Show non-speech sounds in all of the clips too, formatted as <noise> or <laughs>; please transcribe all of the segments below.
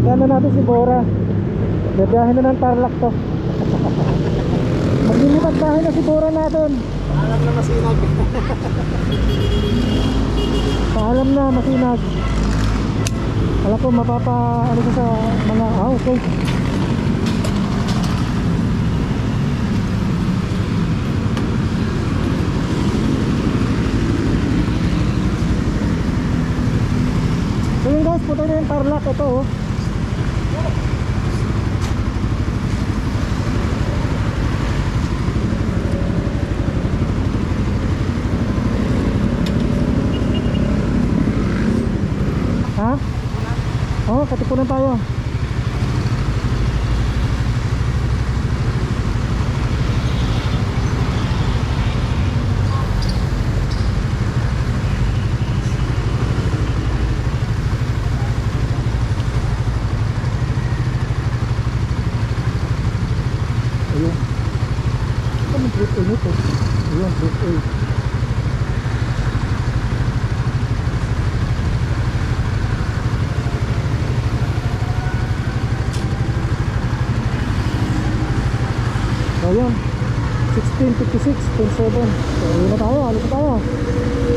Karga na natin si Bora. Bibiyahin na ng Tarlac to. Maglilipat bahay na si Bora natin. Alam na masinag. Paalam na, masinag. Alam ko, mapapa, ano ko sa mga, ah, okay. So yun guys, puto na yung tarlac ito oh. Ha? Oh, katipunan tayo. 1656.7 So yun na tayo, alis na tayo Headlight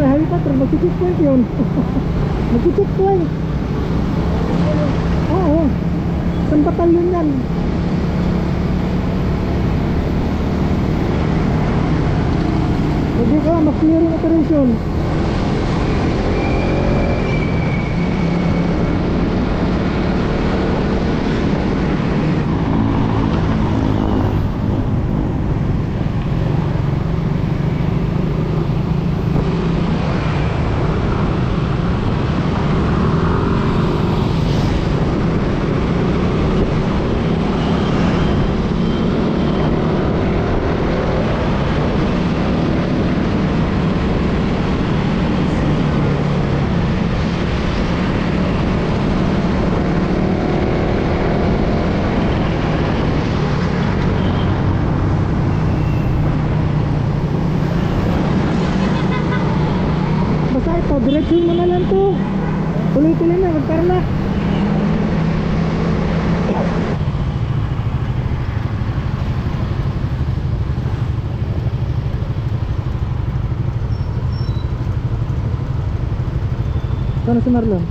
Siyempre, Harry Potter, magsi-checkpoint yun. <laughs> magsi-checkpoint. Oo. Saan batalyon yan? Sabi ko, mag-clearing operation. si Marlon?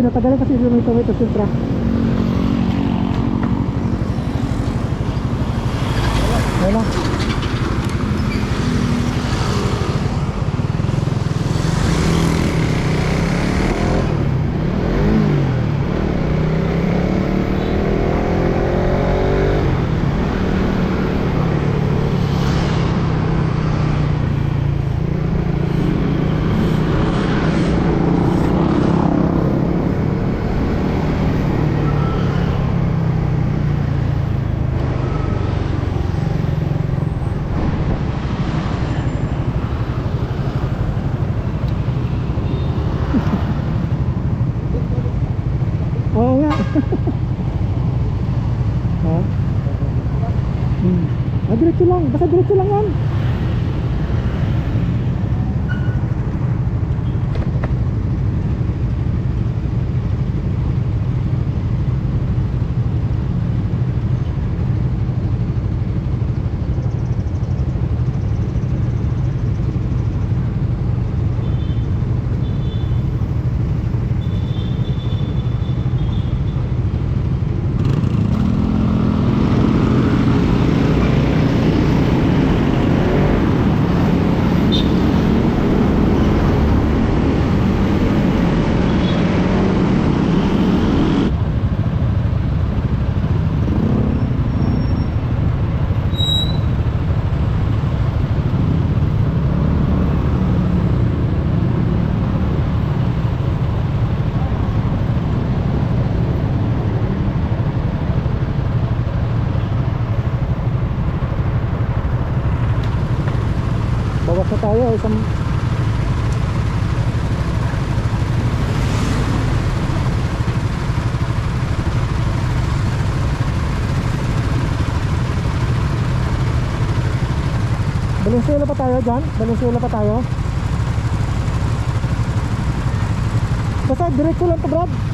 kasi natagalan kasi yung may tumay ito Basta diretso lang yan. Valenzuela pa tayo dyan? Valenzuela pa tayo? Basta direct ko lang to Brad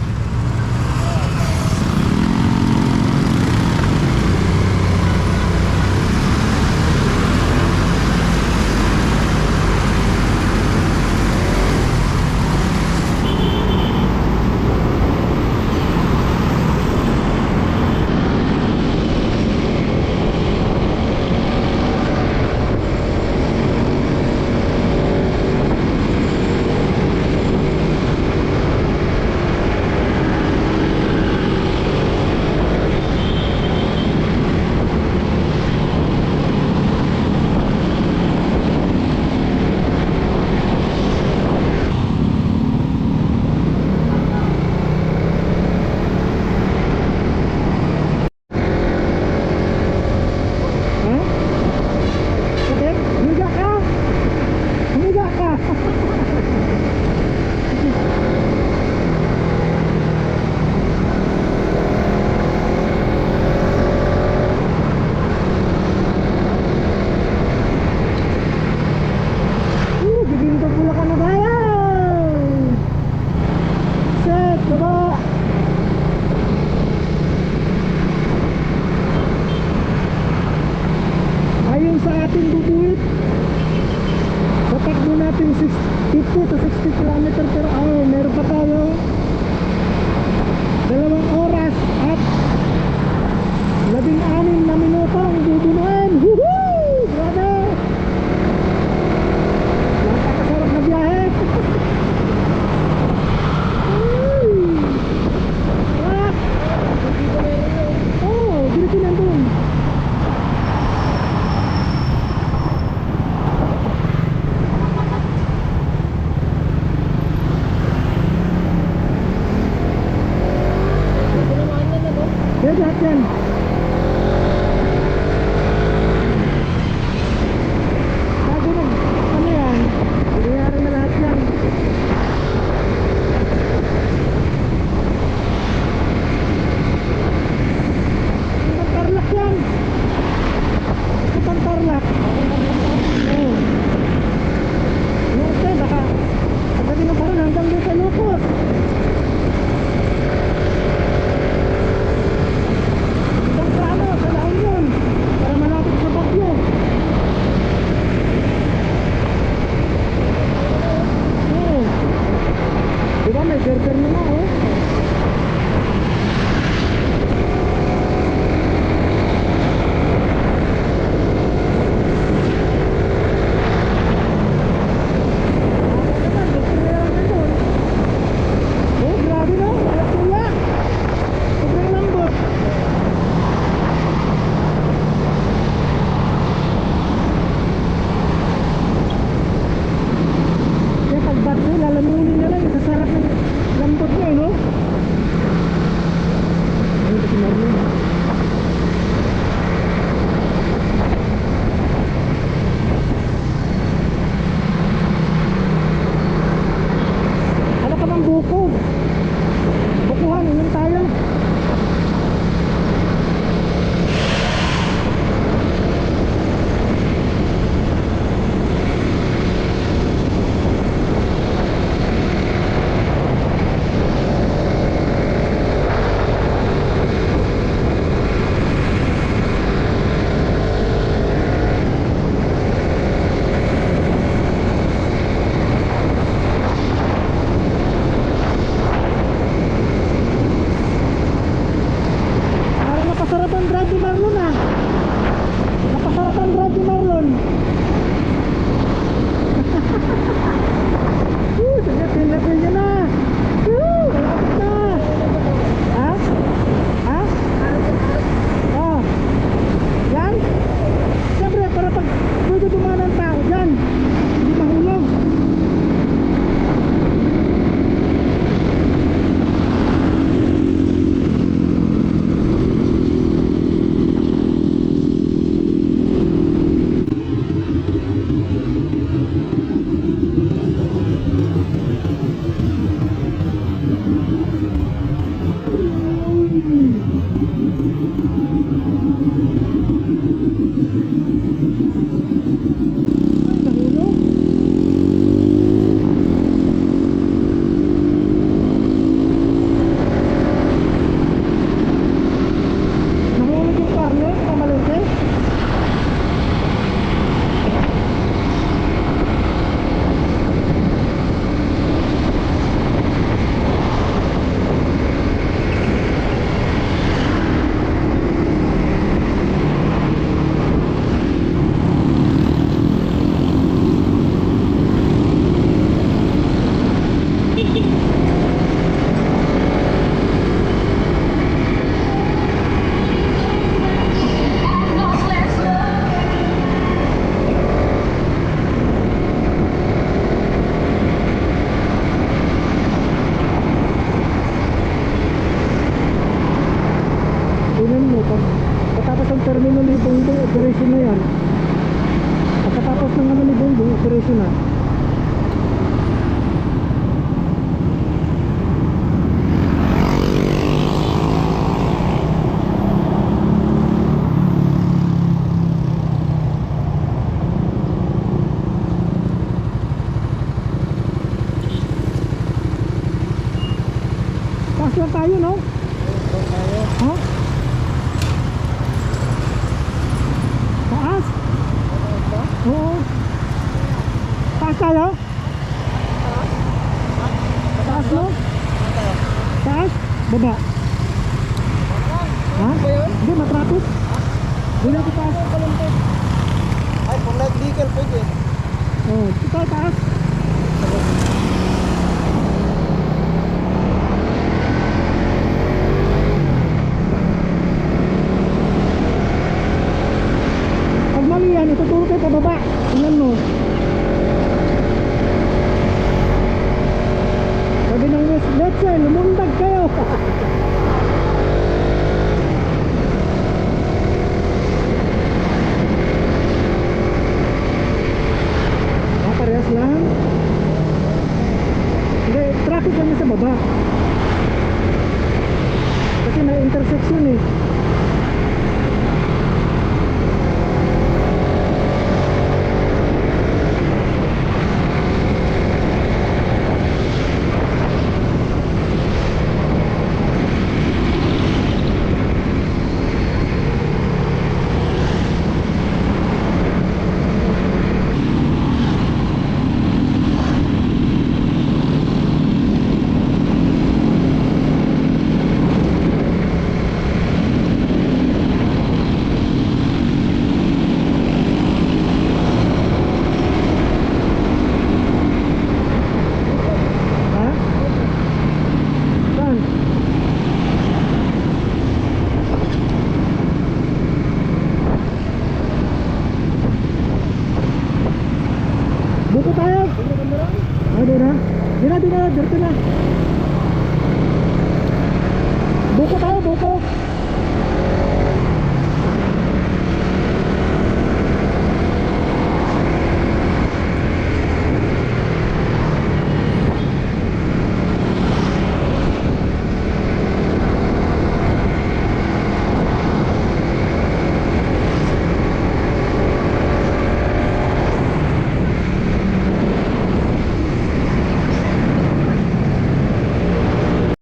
Ito taas.